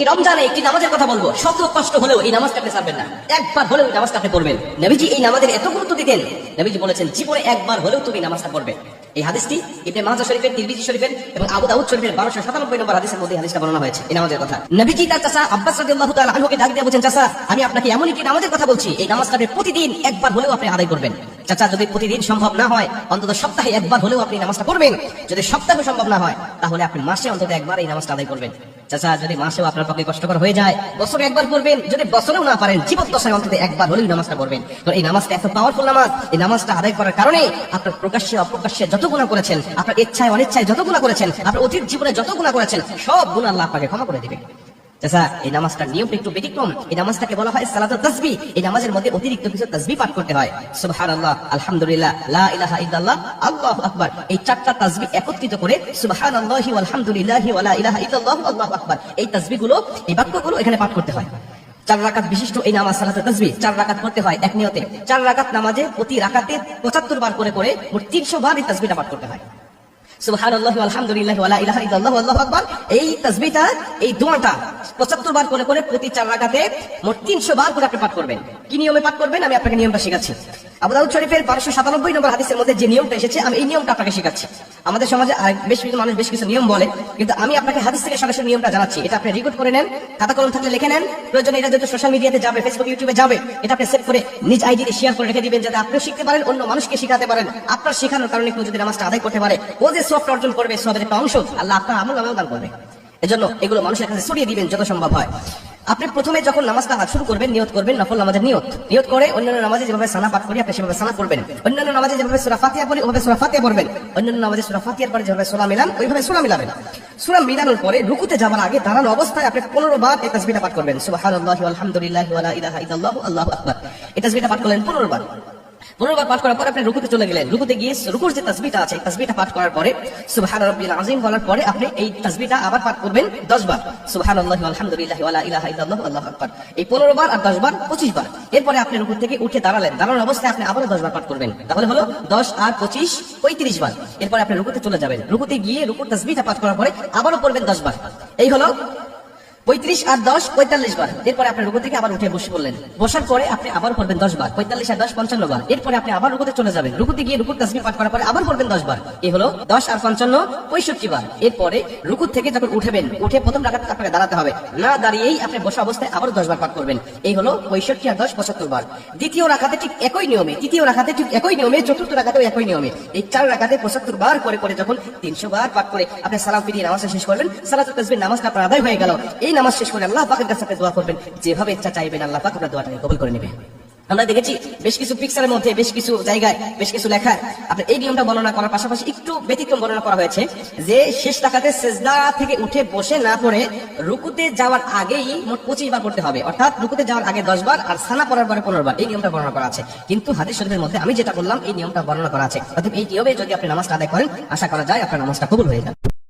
রমজানে একটি নামাজের কথা বলব। শত কষ্ট হলেও এই নামাজটা আপনি ছাড়বেন না। একবার হলেও নামাজটা আপনি পড়বেন। নবীজি এই নামাজের এত গুরুত্ব দিতেন। নবীজি বলেছেন, জীবনে একবার হলেও তুমি নামাজটা পড়বে। এই হাদিসটি ইবনে মাজা শরীফের, তিরমিজি শরীফের এবং আবু দাউদ শরীফের 1297 নম্বর হাদিসের মধ্যে হাদিসটা বর্ণনা হয়েছে এই নামাজের কথা। নবীজি তার চাচা আব্বাস রাদিয়াল্লাহু তাআলা আনহুকে ডাক দিয়ে বলেন চাচা, আমি আপনাকে এমন একটি নামাজের কথা বলছি। এই নামাজটা আপনি প্রতিদিন একবার হলেও আপনি আদায় করবেন। চাচা, যদি প্রতিদিন সম্ভব না হয়, অন্তত সপ্তাহে একবার হলেও আপনি নামাজটা পড়বেন। যদি সপ্তাহে সম্ভব না হয়, তাহলে আপনি মাসে অন্তত একবার এই নামাজটা আদায় করবেন। চাচা, যদি মাসেও আপনার পক্ষে কষ্টকর হয়ে যায়, বছরে একবার পড়বেন, যদি বছরেও না পারেন জীবন দশায় অন্তত একবার হলেই নামাজটা পড়বেন। তো এই নামাজটা এত পাওয়ারফুল নামাজ, এই নামাজটা আদায় করার কারণে আপনার প্রকাশ্যে, অপ্রকাশ্যে যত গুণা করেছেন, আপনার ইচ্ছায়, অনিচ্ছায় যত গুণা করেছেন, আপনার অতীত জীবনে যত গুণা করেছেন, সব গুণ আল্লাহ আপনাকে ক্ষমা করে দিবে চাচা এই নামাজটার একটু ব্যতিক্রম। এই নামাজটাকে বলা হয় এই নামাজের মধ্যে অতিরিক্ত কিছু পাঠ করতে হয়। সুবহানাল্লাহ, আলহামদুলিল্লাহ, লা ইলাহা ইল্লাল্লাহ, আল্লাহু আকবার। এই চারটা একত্রিত করে ওয়া লা ইলাহা ইল্লাল্লাহ আল্লাহু আকবার। এই এই বাক্যগুলো এখানে পাঠ করতে হয়। চার রাকাত বিশিষ্ট এই নামাজ সালাতে তাসবি, চার রাকাত করতে হয় এক নিয়তে চার রাকাত নামাজে প্রতি রাকাতে পঁচাত্তর বার করে করে মোট তিনশো বার এই তাসবিটা পাঠ করতে হয়। সুবহানাল্লাহি আলহামদুলিল্লাহ ওয়ালা ইলাহা ইল্লাল্লাহু আল্লাহু আকবার। এই তাসবিহটা, এই দোয়াটা 75 বার করে করে প্রতি চার রাকাতে মোট 300 বার করে আপনি পাঠ করবেন। কি নিয়মে পাঠ করবেন? আমি আপনাকে নিয়মটা শেখাচ্ছি। আবু দাউদ শরীফের 1297 নম্বর হাদিসের মধ্যে যে নিয়মটা এসেছে, আমি এই নিয়মটা আপনাকে শেখাচ্ছি। আমাদের সমাজে বেশ কিছু মানুষ বেশ কিছু নিয়ম বলে, কিন্তু আমি আপনাকে হাদিস থেকে সরাসরি নিয়মটা জানাচ্ছি। এটা আপনি রেকর্ড করে নেন, খাতা কলম থাকলে লিখে নেন। প্রয়োজনে এটা সোশ্যাল মিডিয়াতে যাবে ফেসবুক ইউটিউবে যাবে। এটা আপনি সেভ করে নিজ আইডিতে শেয়ার করে রেখে দিবেন, যাতে আপনিও শিখতে পারেন, অন্য মানুষকে শেখাতে পারেন। আপনার শেখানোর কারণে কেউ যদি আদায় করতে পারে, ও যে সফট অর্জন করবে সবের একটা অংশ। আল্লাহ আপনার আমল নামেও দান করবে। এজন্য এগুলো মানুষের কাছে ছড়িয়ে দিবেন যত সম্ভব হয়। আপনি প্রথমে যখন নামাজটা হাত শুরু করবেন, নিয়ত করবেন, নফল নামাজের নিয়ত। নিয়ত করে অন্যান্য নামাজে যেভাবে সানা পাঠ করি, আপনি সেভাবে সানা পড়বেন। অন্যান্য নামাজে যেভাবে সুরা ফাতিহা পড়ি, ওভাবে সুরা ফাতিহা পড়বেন। অন্যান্য নামাজে সুরা ফাতিহার পরে যেভাবে সুরা মিলান, ওইভাবে সুরা মিলাবেন। সুরা মিলানোর পরে রুকুতে যাওয়ার আগে দাঁড়ানো অবস্থায় আপনি পনেরো বার এই তাসবিটা পাঠ করবেন। সুবহানাল্লাহি আলহামদুলিল্লাহি ইল্লাল্লাহু, আল্লাহু আকবার। এই তাসবিটা পাঠ করলেন পনেরো বার। পনেরোবার পাঠ করার পরে আপনি রুকুতে চলে গেলেন। রুকুতে গিয়ে রুকুর যে তাসবিটা আছে তাসবিটা পাঠ করার পরে সুবহান রাব্বিল আযীম বলার পরে আপনি এই তাসবিটা আবার পাঠ করবেন 10 বার। সুবহানাল্লাহি আলহামদুলিল্লাহি ওয়া লা ইলাহা ইল্লাল্লাহু, আল্লাহু আকবার। এই 15 বার আর 10 বার 25 বার। এরপরে আপনি রুকু থেকে উঠে দাঁড়ালেন। দাঁড়ানোর অবস্থায় আপনি আবারও 10 বার পাঠ করবেন। তাহলে হলো 10 আর 25 35 বার। এরপরে আপনি রুকুতে চলে যাবেন। রুকুতে গিয়ে রুকুর তাসবিটা পাঠ করার পরে আবারও পড়বেন 10 বার। এই হলো পঁয়ত্রিশ আর দশ, পঁয়তাল্লিশ বার। এরপরে আপনি রুকু থেকে আবার উঠে বসে পড়লেন। বসার পরে আপনি আবার পড়বেন দশ বার। পঁয়তাল্লিশ আর দশ, পঞ্চান্ন বার। এরপরে আপনি আবার রুকুতে চলে যাবেন। রুকুতে গিয়ে রুকুর তাসবি পাঠ করার পরে আবার পড়বেন দশ বার। এই হলো দশ আর পঞ্চান্ন, পঁয়ষট্টি বার। এরপরে রুকুর থেকে যখন উঠবেন, উঠে প্রথম রাখাতে আপনাকে দাঁড়াতে হবে। না দাঁড়িয়েই আপনি বসা অবস্থায় আবার দশ বার পাঠ করবেন। এই হলো পঁয়ষট্টি আর দশ, পঁচাত্তর বার। দ্বিতীয় রাখাতে ঠিক একই নিয়মে, তৃতীয় রাখাতে ঠিক একই নিয়মে, চতুর্থ রাখাতেও একই নিয়মে। এই চার রাখাতে পঁচাত্তর বার করে করে যখন তিনশো বার পাঠ করে আপনি সালাম ফিরিয়ে নামাজটা শেষ করলেন সালাত তাসবির নামাজটা আপনার আদায় হয়ে গেল। এই নামাজ শেষ করে আল্লাহ পাকের কাছে দোয়া করবেন। যেভাবে ইচ্ছা চাইবেন আল্লাহ পাক আপনার দোয়াটাকে কবুল করে নেবে আমরা দেখেছি বেশ কিছু পিকচারের মধ্যে, বেশ কিছু জায়গায়, বেশ কিছু লেখা আপনার এই নিয়মটা বর্ণনা করার পাশাপাশি একটু ব্যতিক্রম বর্ণনা করা হয়েছে যে, শেষ টাকাতে সেজদা থেকে উঠে বসে না পড়ে রুকুতে যাওয়ার আগেই মোট পঁচিশ বার পড়তে হবে। অর্থাৎ রুকুতে যাওয়ার আগে দশ বার আর সানা পড়ার পরে পনেরো বার। এই নিয়মটা বর্ণনা করা আছে। কিন্তু হাদিস শরীফের মধ্যে আমি যেটা বললাম, এই নিয়মটা বর্ণনা করা আছে। অর্থাৎ এই নিয়মে যদি আপনি নামাজটা আদায় করেন, আশা করা যায় আপনার নামাজটা কবুল হয়ে যাবে।